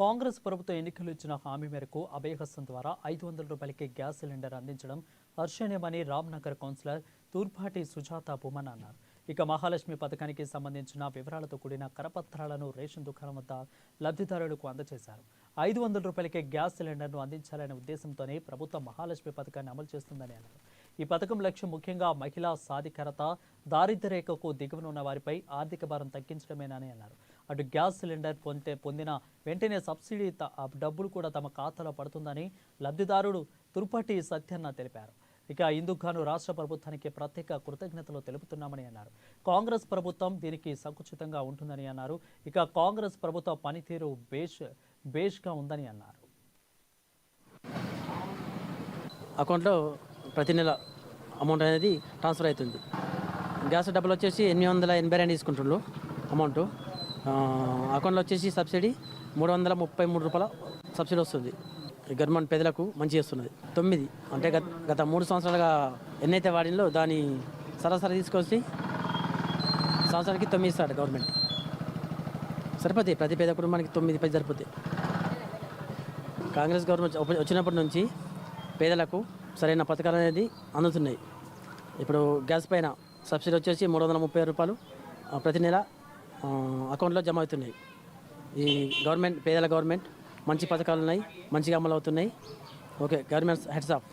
కాంగ్రెస్ ప్రభుత్వం ఎన్నికలు ఇచ్చిన హామీ మేరకు అభయహస్తం ద్వారా ఐదు వందల రూపాయలకి గ్యాస్ సిలిండర్ అందించడం హర్షణీయమని రామ్నగర్ కౌన్సిలర్ తూర్పాటి సుజాత బొమ్మన్ అన్నారు. ఇక మహాలక్ష్మి పథకానికి సంబంధించిన వివరాలతో కూడిన కరపత్రాలను రేషన్ దుకాణం వద్ద లబ్ధిదారులకు అందజేశారు. ఐదు వందల రూపాయలకే గ్యాస్ సిలిండర్ను అందించాలనే ఉద్దేశంతోనే ప్రభుత్వం మహాలక్ష్మి పథకాన్ని అమలు చేస్తుందని అన్నారు. ఈ పథకం లక్ష్యం ముఖ్యంగా మహిళా సాధికారత దారిద్ర్య రేఖకు దిగువన ఉన్న వారిపై ఆర్థిక భారం తగ్గించడమేనని అన్నారు. అటు గ్యాస్ సిలిండర్ పొందే పొందిన వెంటనే సబ్సిడీ డబ్బులు కూడా తమ ఖాతాలో పడుతుందని లబ్ధిదారుడు తురుపటి సత్యన్న తెలిపారు. ఇక ఇందుకు గాను రాష్ట్ర ప్రభుత్వానికి ప్రత్యేక కృతజ్ఞతలు తెలుపుతున్నామని అన్నారు. కాంగ్రెస్ ప్రభుత్వం దీనికి సంకుచితంగా ఉంటుందని అన్నారు. ఇక కాంగ్రెస్ ప్రభుత్వ పనితీరు బేష్ బేష్గా ఉందని అన్నారు. అకౌంట్లో ప్రతి నెల అమౌంట్ అనేది ట్రాన్స్ఫర్ అవుతుంది. గ్యాస్ డబ్బులు వచ్చేసి ఎనిమిది వందల ఎనభై రెండు తీసుకుంటుండ్రు అమౌంట్. అకౌంట్లో వచ్చేసి సబ్సిడీ మూడు వందల ముప్పై మూడు రూపాయల సబ్సిడీ వస్తుంది. గవర్నమెంట్ పేదలకు మంచి చేస్తున్నది. తొమ్మిది అంటే గత గత మూడు సంవత్సరాలుగా ఎన్నైతే వాడినో దాని సరాసరి తీసుకొచ్చి సంవత్సరానికి తొమ్మిది ఇస్తాడు గవర్నమెంట్. సరిపోతాయి. ప్రతి పేద కుటుంబానికి తొమ్మిది పది సరిపోతాయి. కాంగ్రెస్ గవర్నమెంట్ వచ్చినప్పటి నుంచి పేదలకు సరైన పథకాలు అనేది అందుతున్నాయి. ఇప్పుడు గ్యాస్ పైన సబ్సిడీ వచ్చేసి మూడు వందల ముప్పై రూపాయలు ప్రతి నెల అకౌంట్లో జమ అవుతున్నాయి. ఈ గవర్నమెంట్ పేదల గవర్నమెంట్ మంచి పథకాలు ఉన్నాయి మంచిగా అమలు అవుతున్నాయి. Okay government heads of.